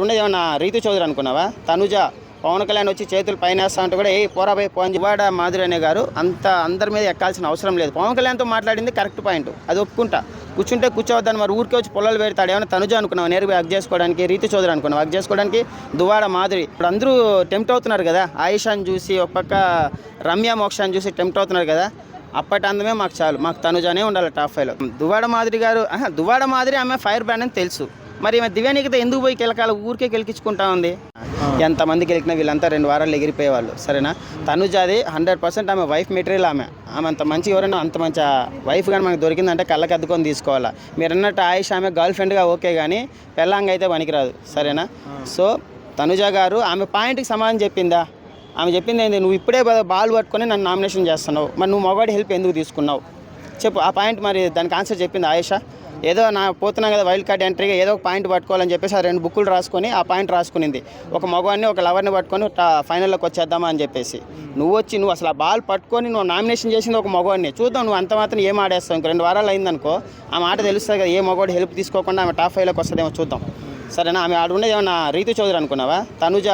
ఉండేది ఏమన్నా రీతు చౌదరి అనుకున్నావా? తనుజ పవన్ కళ్యాణ్ వచ్చి చేతులు పైన వేస్తా ఉంటే కూడా ఏ పోరాబై పోని ఇవాడ మాధురి అనే గారు అంత అందరి మీద ఎక్కాల్సిన అవసరం లేదు. పవన్ కళ్యాణ్తో మాట్లాడింది కరెక్ట్ పాయింట్. అది ఒప్పుకుంటా. కూర్చుంటే కూర్చోవద్దని మరి ఊరికే వచ్చి పొలాలు పెడతాడు. ఏమైనా తనుజ అనుకున్నావు? నేరుగా హక్ చేసుకోవడానికి రీతి చౌదరి అనుకున్నావు? హక్ చేసుకోవడానికి దువాడ మాధురి. ఇప్పుడు అందరూ టెంప్ట్ అవుతున్నారు కదా. ఆయుషాన్ని చూసి ఒక పక్క రమ్య మోక్షాన్ని చూసి టెంప్ట్ అవుతున్నారు కదా. అప్పటి అందమే మాకు చాలు. మాకు తనుజనే ఉండాలి టాప్ ఫైవ్లో. దువాడ మాదిరి గారు దువాడ మాదిరి ఆమె ఫైర్ బ్రాండ్ అని తెలుసు. మరి ఈమె దివ్యానికిత ఎందుకు పోయి కెలకాల ఊరికే కెలికించుకుంటా ఉంది? ఎంతమంది గెలికినా వీళ్ళంతా రెండు వారాలు ఎగిరిపోయేవాళ్ళు సరేనా? తనుజాది హండ్రెడ్ పర్సెంట్ ఆమె వైఫ్ మెటీరియల్ ఆమె. ఆమె అంత మంచి ఎవరైనా అంత మంచి వైఫ్ కానీ మనకు దొరికిందంటే కళ్ళకి అద్దుకొని తీసుకోవాలా? మీరు అన్నట్టు ఆయుష్ ఆమె గర్ల్ ఫ్రెండ్గా ఓకే కానీ పెళ్ళంగా అయితే పనికిరాదు సరేనా? సో తనుజ గారు ఆమె పాయింట్కి సమాధానం చెప్పిందా? ఆమె చెప్పింది ఏంటి నువ్వు ఇప్పుడే బాల్ పట్టుకొని నన్ను నామినేషన్ చేస్తున్నావు మరి నువ్వు మగవాడి హెల్ప్ ఎందుకు తీసుకున్నావు? చెప్పు ఆ పాయింట్ మరి దానికి ఆన్సర్ చెప్పింది ఆయేషా? ఏదో నా పోతున్నా కదా వైల్డ్ కార్డ్ ఎంట్రీగా ఏదో ఒక పాయింట్ పట్టుకోవాలని చెప్పేసి ఆ రెండు బుక్కులు రాసుకొని ఆ పాయింట్ రాసుకునింది. ఒక మగవాడిని ఒక లవర్ని పట్టుకొని ఫైనల్లోకి వచ్చేద్దామా అని చెప్పేసి. నువ్వు వచ్చి నువ్వు అసలు ఆ బాల్ పట్టుకొని నువ్వు నామినేషన్ చేసింది ఒక మగవాడిని. చూద్దాం నువ్వు అంత మాత్రం ఏం ఆడేస్తావు? ఇంక రెండు వారాలు అయిందనుకో ఆ మాట తెలుస్తుంది కదా ఏ మగవాడు హెల్ప్ తీసుకోకుండా ఆమె టాప్ ఫైవ్లోకి వస్తుందేమో చూద్దాం. సరేనా? ఆమె ఆడుండే ఏమన్నా రీతు చౌదరి అనుకున్నావా? తనుజ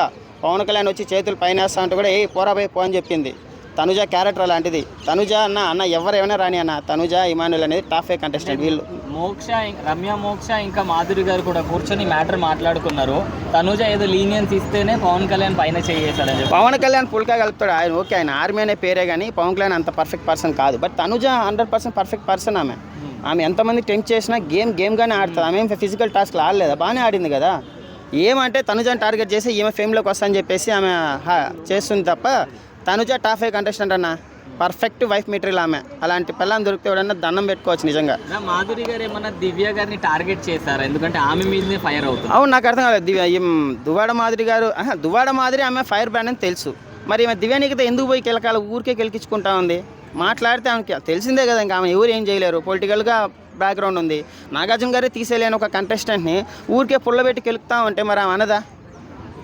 పవన్ కళ్యాణ్ వచ్చి చేతులు పైన వేస్తా ఉంటే కూడా ఏ పోరాబోయ్ పో అని చెప్పింది. తనుజ క్యారెక్టర్ అలాంటిది. తనుజ అన్న అన్న ఎవరు ఏమైనా రాని అన్న తనుజ ఇమానుల్ అనేది టాప్ ఫైవ్ కంటెస్టెంట్ వీళ్ళు మోక్ష రమ్య మోక్ష ఇంకా మాధురి గారు కూడా కూర్చొని మ్యాటర్ మాట్లాడుకున్నారు. తనుజ ఏదో లీనియన్స్ ఇస్తేనే పవన్ కళ్యాణ్ పైన చేయేశాడని చెప్పి. పవన్ కళ్యాణ్ పుల్కా కలుపుతాడు. ఆయన ఓకే ఆయన ఆర్మీ అనే పేరే కానీ పవన్ కళ్యాణ్ అంత పర్ఫెక్ట్ పర్సన్ కాదు. But Tanuja hundred percent perfect person ఆమె. ఆమె ఎంతమంది టెంప్ చేసినా గేమ్ గేమ్గానే ఆడుతుంది. ఆమె ఏం ఫిజికల్ టాస్క్లు ఆడలేదా? బాగానే ఆడింది కదా. ఏమంటే తనుజని టార్గెట్ చేసి ఈమె ఫేమ్లోకి వస్తా అని చెప్పేసి ఆమె చేస్తుంది తప్ప తనుజ టాప్ ఫైవ్ కంటెస్టెంట్ అన్న. పర్ఫెక్ట్ వైఫ్ మెటీరియల్ ఆమె. అలాంటి పిల్లని దొరికితే ఎవడన్నా దండం పెట్టుకోవచ్చు నిజంగా. మాధురి గారు ఏమన్నా దివ్య గారిని టార్గెట్ చేశారా? ఎందుకంటే ఆమె మీదనే ఫైర్ అవుతుంది. అవును నాకు అర్థం కాలేదు. దివ్య దువాడ మాదిరి గారు దువాడ మాదిరి ఆమె ఫైర్ బ్రాండ్ అని తెలుసు. మరి ఈమె దివ్యానికిత ఎందుకు పోయి కెలకాల ఊరికే కెలికించుకుంటా ఉంది? మాట్లాడితే ఆమెకి తెలిసిందే కదా ఇంకా ఆమె ఎవరు ఏం చేయలేరు. పొలిటికల్గా బ్యాక్గ్రౌండ్ ఉంది. నాగార్జున గారే తీసేయలేని ఒక కంటెస్టెంట్ని ఊరికే పుల్లబెట్టి కెలుకుతా ఉంటే మరి ఆమె అనదా?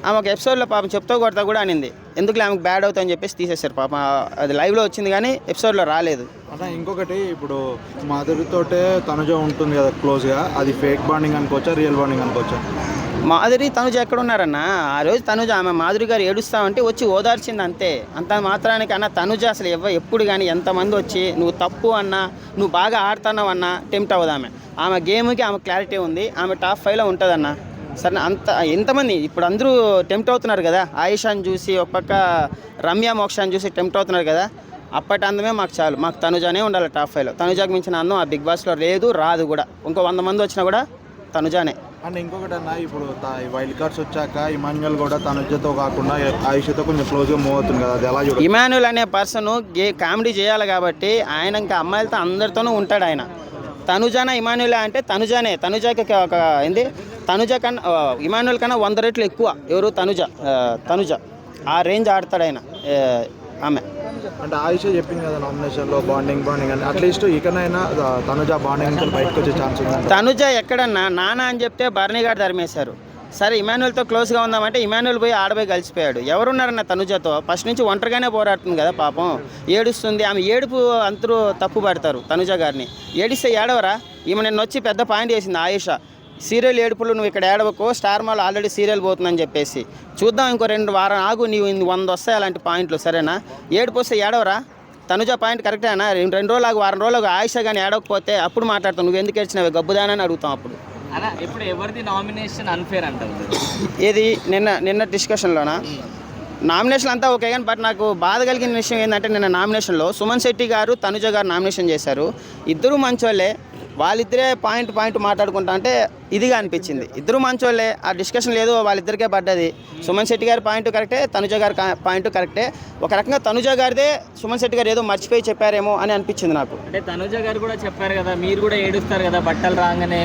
ఆమె ఒక ఎపిసోడ్లో పాపం చెప్తా కొడతా కూడా అనింది. ఎందుకు ఆమెకు బ్యాడ్ అవుతుందని చెప్పేసి తీసేశారు. పాపం అది లైవ్లో వచ్చింది కానీ ఎపిసోడ్లో రాలేదు. అంటే ఇంకొకటి ఇప్పుడు మాధురితోటే తనుజ ఉంటుంది కదా క్లోజ్గా అది ఫేక్ బాండింగ్ అనుకోవచ్చా రియల్ బాండింగ్ అనుకోవచ్చా? మాధురి తనుజ ఎక్కడ ఉన్నారన్న ఆ రోజు తనుజ ఆమె మాధురి గారు ఏడుస్తామంటే వచ్చి ఓదార్చింది అంతే. అంత మాత్రానికి అన్న తనుజ అసలు ఎవ ఎప్పుడు కానీ ఎంతమంది వచ్చి నువ్వు తప్పు అన్నా నువ్వు బాగా ఆడుతున్నావు అన్నా టెంప్ట్ అవ్వదు ఆమె. ఆమె గేమ్కి ఆమె క్లారిటీ ఉంది. ఆమె టాప్ ఫైవ్లో ఉంటుందన్న. సరే అంత ఎంతమంది? ఇప్పుడు అందరూ టెంప్ట్ అవుతున్నారు కదా. ఆయిషాని చూసి ఒక పక్క రమ్య మోక్షాన్ని చూసి టెంప్ట్ అవుతున్నారు కదా. అప్పటి అందమే మాకు చాలు. మాకు తనుజానే ఉండాలి టాప్ ఫైవ్లో. తనుజాకి మించిన అందం ఆ బిగ్ బాస్లో లేదు రాదు కూడా. ఇంకో వంద మంది వచ్చినా కూడా తనుజానే. అండ్ ఇంకొకటి అన్న ఇప్పుడు వైల్డ్ కార్డ్స్ వచ్చాక ఇమాన్యువల్ కూడా తనుజతో కాకుండా ఆయుష్తో కొంచెం క్లోజ్గా మూవ్ అవుతుంది కదా. అది ఎలా చూడ? ఇమాన్యుల్ అనే పర్సన్ గే కామెడీ చేయాలి కాబట్టి ఆయన ఇంకా అమ్మాయిలతో అందరితోనూ ఉంటాడు ఆయన. తనుజానా ఇమాన్యుల్ అంటే తనుజానే. తనుజాకి ఒక- ఒక ఏంది? తనుజ కన్నా ఇమాన్యుల్ కన్నా వంద రెట్లు ఎక్కువ. ఎవరు? తనుజ. తనుజ. ఆ రేంజ్ ఆడతాడు ఆయన. ఆమె. అంటే ఆయుష్ చెప్పింది కదా నామినేషన్లో బాండింగ్ బాండింగ్ అని. అట్లీస్ట్ ఇకనైనా తనుజ బాండింగ్ బయటకు వచ్చే ఛాన్స్ ఉంది? తనుజ ఎక్కడన్నా నాన్న అని చెప్తే భరణి గారు ధర్మేశారు సరే ఇమాన్యుల్తో క్లోజ్గా ఉందామంటే ఇమాన్యుల్ పోయి ఆడపోయి కలిసిపోయాడు. ఎవరున్నారన్న తనుజతో? ఫస్ట్ నుంచి ఒంటరిగానే పోరాడుతుంది కదా పాపం. ఏడుస్తుంది. ఆమె ఏడుపు అందరూ తప్పు పడతారు తనుజ గారిని. ఏడిస్తే ఏడవరా? ఈమె నిన్న వచ్చి పెద్ద పాయింట్ చేసింది ఆయుష. సీరియల్ ఏడుపులు నువ్వు ఇక్కడ ఏడవకు స్టార్ మాల్ ఆల్రెడీ సీరియల్ పోతుందని చెప్పేసి. చూద్దాం ఇంకో రెండు వారం ఆగు నీవు వంద వస్తాయి అలాంటి పాయింట్లు సరేనా? ఏడుపు వస్తే ఏడవరా? తనుజ పాయింట్ కరెక్టేనా రెండు రెండు రోజులు ఆగు, వారం రోజులు ఆయుష కానీ ఏడవకపోతే అప్పుడు మాట్లాడతావు నువ్వు ఎందుకు ఏడ్చినావు? గబ్బుదానని అడుగుతాం అప్పుడు. అలా ఇప్పుడు ఎవరిది నామినేషన్ అన్ఫేర్ అంటారు ఏది? నిన్న నిన్న డిస్కషన్లోనా నామినేషన్ అంతా ఓకే కానీ బట్ నాకు బాధ కలిగిన విషయం ఏంటంటే నిన్న నామినేషన్లో సుమన్ శెట్టి గారు తనుజ గారు నామినేషన్ చేశారు. ఇద్దరు మంచోళ్ళే. వాళ్ళిద్దరే పాయింట్ పాయింట్ మాట్లాడుకుంటా అంటే ఇదిగా అనిపించింది. ఇద్దరు మంచోళ్ళే ఆ డిస్కషన్ లేదు వాళ్ళిద్దరికే పడ్డది. సుమన్ శెట్టి గారి పాయింట్ కరెక్టే తనుజ గారి పాయింట్ కరెక్టే. ఒక రకంగా తనుజ గారిదే సుమన్ శెట్టి గారు ఏదో మర్చిపోయి చెప్పారేమో అని అనిపించింది నాకు. అంటే తనుజ గారు కూడా చెప్పారు కదా మీరు కూడా ఏడుస్తారు కదా బట్టలు రాగానే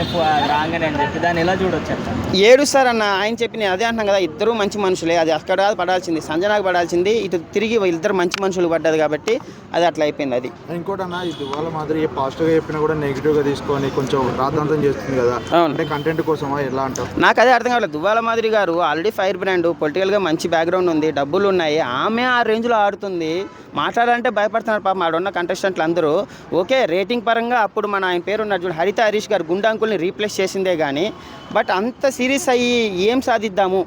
రాగానే అని చెప్పి. దాన్ని ఎలా చూడొచ్చు అంట ఏడుస్తారన్న ఆయన చెప్పి నేను అదే అంటున్నాను కదా ఇద్దరు మంచి మనుషులే అది అక్కడ కాదు పడాల్సింది సంజనాకు పడాల్సింది ఇటు తిరిగి ఇద్దరు మంచి మనుషులు పడ్డది కాబట్టి అది అట్లా అయిపోయింది అది. ఇంకోటి అన్న ఇది వాళ్ళ మాదిరి పాజిటివ్గా చెప్పినా కూడా నెగిటివ్గా తీసుకుంటారు తీసుకొని కొంచెం రాద్ధాంతం చేస్తుంది కదా. అంటే కంటెంట్ కోసమా? ఎలా అంటావు? నాకు అదే అర్థం కావట్లేదు. దువ్వాల మాదిరి గారు ఆల్రెడీ ఫైర్ బ్రాండ్ పొలిటికల్గా మంచి బ్యాక్గ్రౌండ్ ఉంది డబ్బులు ఉన్నాయి ఆమె ఆ రేంజ్లో ఆడుతుంది. మాట్లాడాలంటే భయపడుతున్నారు పాపం ఆడున్న కంటెస్టెంట్లు అందరూ. ఓకే రేటింగ్ పరంగా అప్పుడు మన ఆయన పేరు ఉన్నారు చూడు హరిత హరీష్ గారు గుండాంకుల్ని రీప్లేస్ చేసిందే కానీ బట్ అంత సీరియస్ అయ్యి ఏం సాధిద్దాము?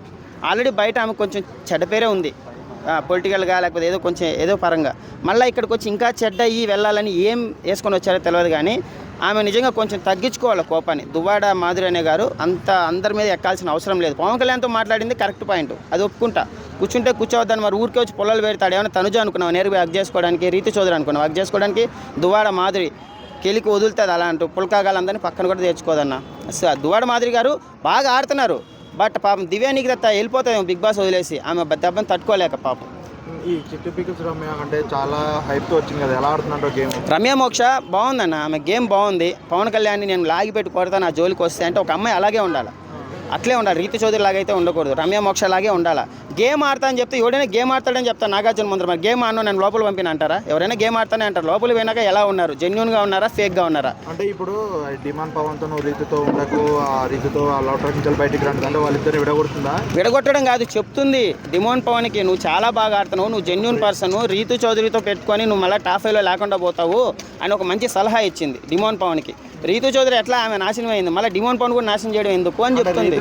ఆల్రెడీ బయట ఆమె కొంచెం చెడ్డ పేరే ఉంది. పొలిటికల్గా లేకపోతే ఏదో కొంచెం ఏదో పరంగా. మళ్ళీ ఇక్కడికి వచ్చి ఇంకా చెడ్డ అయ్యి వెళ్ళాలని ఏం వేసుకొని వచ్చారో తెలియదు కానీ ఆమె నిజంగా కొంచెం తగ్గించుకోవాలి కోపాన్ని. దువ్వాడ మాధురి అనే గారు అంత అందరి మీద ఎక్కాల్సిన అవసరం లేదు. పవన్ కళ్యాణ్తో మాట్లాడింది కరెక్ట్ పాయింట్. అది ఒప్పుకుంటా. కూర్చుంటే కూర్చోవద్దని మరి ఊరికే వచ్చి పొలాలు పెడతాడు. ఏమైనా తనుజ అనుకున్నావు? నేరుగా హక్ చేసుకోవడానికి రీతి చౌదరి అనుకున్నావు? హక్ చేసుకోవడానికి దువ్వాడ మాధురి కెలికి వదులుతుంది అలా అంటూ పుల్కాగాలందరినీ పక్కన కూడా తెచ్చుకోదన్న. స- దువ్వాడ మాధురి గారు బాగా ఆడుతున్నారు. బట్ పాపం దివ్యానికి దత్త వెళ్ళిపోతుంది బిగ్ బాస్ వదిలేసి. ఆమె దెబ్బను తట్టుకోలేక పాపం. ఈ చిట్టి పికిల్స్ రమ్య అంటే చాలా హైప్తో వచ్చింది కదా. ఎలా ఆడుతున్నాడో గేమ్ రమ్య మోక్ష బాగుందన్న. ఆమె గేమ్ బాగుంది. పవన్ కళ్యాణ్ని నేను లాగి పెట్టి కొడతాను. నా జోలికి వస్తే అంటే ఒక అమ్మాయి అలాగే ఉండాలి. అట్లే ఉండాలి. రీతి చౌదరి లాగా అయితే ఉండకూడదు. రమ్య మోక్ష లాగే ఉండాలి? గేమ్ ఆడతా అని చెప్తే ఎవడైనా గేమ్ ఆడతాడని చెప్తాను. నాగార్జున ముందర మరి గేమ్ ఆడను నేను లోపల పంపిన అంటారా? ఎవరైనా గేమ్ ఆడతానే అంటారు. లోపల పోయినాక ఎలా ఉన్నారు? జెన్యున్గా ఉన్నారా? ఫేక్గా ఉన్నారా? అంటే ఇప్పుడు డిమాండ్ పవన్తో నువ్వు రీతితో ఉండకు ఆ రీతితో ఆ లోటర్ నుంచి బయటికి రండి అంటే వాళ్ళిద్దరు విడగొడుతుందా? విడగొట్టడం కాదు చెప్తుంది. డిమోన్ పవన్కి నువ్వు చాలా బాగా ఆడుతున్నావు. నువ్వు జెన్యున్ పర్సన్ రీతు చౌదరితో పెట్టుకొని నువ్వు మళ్ళీ టాప్ ఫైవ్లో లేకుండా పోతావు అని ఒక మంచి సలహా ఇచ్చింది డిమోన్ పవన్కి. రీతు చౌదరి ఎట్లా? ఆమె నాశనం అయింది. మళ్ళీ డిమోన్ పవన్ కూడా నాశనం చేయడం ఎందుకు అని చెప్తుంది.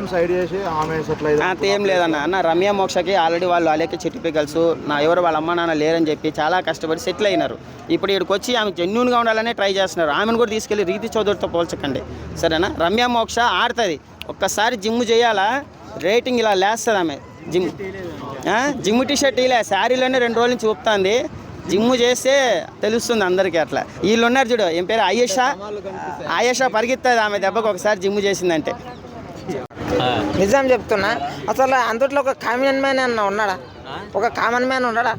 ఏం లేదన్న. అన్న రమ్య మోక్షకి ఆల్రెడీ వాళ్ళు అలేక చెట్టు పికల్స్ నా ఎవరు వాళ్ళ అమ్మ నాన్న లేరని చెప్పి చాలా కష్టపడి సెటిల్ అయినారు. ఇప్పుడు ఇక్కడికి వచ్చి ఆమె జెన్యున్గా ఉండాలనే ట్రై చేస్తున్నారు. ఆమెను కూడా తీసుకెళ్ళి రీతి చౌదరితో పోల్చకండి. సరేనా? రమ్య మోక్ష ఆడుతుంది. ఒక్కసారి జిమ్ చేయాలా? రేటింగ్ ఇలా లేస్తుంది ఆమె. జిమ్? జిమ్ టీ షర్ట్ ఇలా శారీలోనే రెండు రోజుల నుంచి చూపుతుంది జిమ్ చేస్తే తెలుస్తుంది అందరికీ అట్లా. వీళ్ళు ఉన్నారు చూడు ఏం పేరు? ఆయేషా? ఆయేషా పరిగెత్తుంది ఆమె దెబ్బకు ఒకసారి జిమ్ చేసిందంటే. నిజం చెప్తున్నా అసలు అందుట్లో ఒక కామన్ మ్యాన్ అన్న ఉన్నాడా? ఒక కామన్ మ్యాన్ ఉన్నాడా?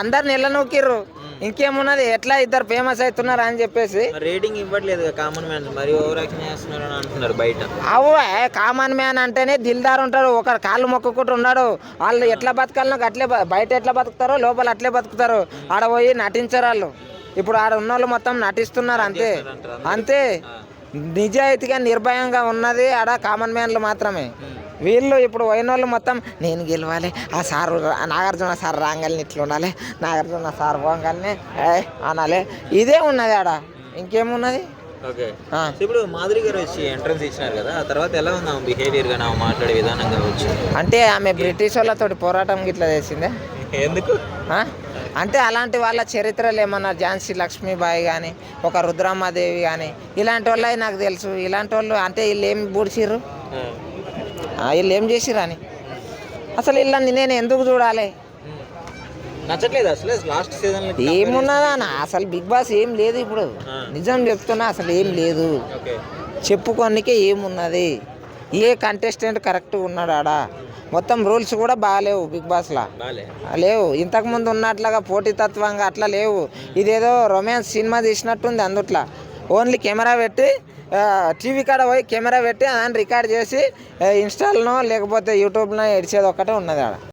అందరు నెల నూకిర్రు. ఇంకేమున్నది? ఎట్లా ఇద్దరు ఫేమస్ అవుతున్నారు అని చెప్పేసి. రేటింగ్ ఇవ్వట్లేదు కామన్ మ్యాన్ మరి ఓవర్ యాక్షన్ చేస్తున్నారు అని అంటున్నారు బయట. అవ్వే కామన్ మ్యాన్ అంటేనే దిల్దార్ ఉంటాడు ఒకరు కాళ్ళు మొక్కుకుంటూ ఉన్నాడు. వాళ్ళు ఎట్లా బతకాలనో అట్లే బయట ఎట్లా బతుకుతారో లోపల అట్లే బతుకుతారు. ఆడ పోయి నటించరు వాళ్ళు. ఇప్పుడు ఆడ ఉన్న వాళ్ళు మొత్తం నటిస్తున్నారు అంతే. అంతే. నిజాయితీగా నిర్భయంగా ఉన్నది ఆడ కామన్ మ్యాన్లు మాత్రమే. వీళ్ళు ఇప్పుడు పోయిన వాళ్ళు మొత్తం నేను గెలవాలి. ఆ సారు నాగార్జున సార్ రాగాలని ఇట్లా ఉండాలి. నాగార్జున సార్ పోగానే అనాలి. ఇదే ఉన్నది ఆడ. ఇంకేమున్నది? ఓకే. ఇప్పుడు మాధురి గారు వచ్చి ఎంట్రన్స్ ఇచ్చినారు కదా ఆ తర్వాత ఎలా ఉంది ఆమె బిహేవియర్గా ఆమె మాట్లాడే విధానం కావచ్చు? అంటే ఆమె బ్రిటిష్ వాళ్ళతోటి పోరాటం ఇట్లా చేసిందే? ఎందుకు? అంటే అలాంటి వాళ్ళ చరిత్రలు ఏమన్నా ఝాన్సీ లక్ష్మీబాయి కానీ ఒక రుద్రమాదేవి కానీ ఇలాంటి వాళ్ళవి నాకు తెలుసు. ఇలాంటి వాళ్ళు అంటే వీళ్ళు ఏం బూడిచిర్రు వీళ్ళు ఏం చేసిర్రు అని. అసలు వీళ్ళని నేను ఎందుకు చూడాలి? నచ్చట్లేదు అసలు లాస్ట్ సీజన్ ఏమున్నదా అన్న? అసలు బిగ్ బాస్ ఏం లేదు ఇప్పుడు. నిజం చెప్తున్నా అసలు ఏం లేదు. చెప్పుకోనికే ఏమున్నది? ఏ కంటెస్టెంట్ కరెక్ట్ ఉన్నాడు ఆడ? మొత్తం రూల్స్ కూడా బాగాలేవు బిగ్ బాస్లో. లేవు. ఇంతకుముందు ఉన్నట్లుగా పోటీతత్వంగా అట్లా లేవు. ఇదేదో రొమాన్స్ సినిమా తీసినట్టుంది అందుట్లో. ఓన్లీ కెమెరా పెట్టి టీవీ కాడ పోయి కెమెరా పెట్టి దాన్ని రికార్డ్ చేసి ఇన్స్టాల్నో లేకపోతే యూట్యూబ్లో ఎడిచేది ఒక్కటే ఉన్నది ఆడ.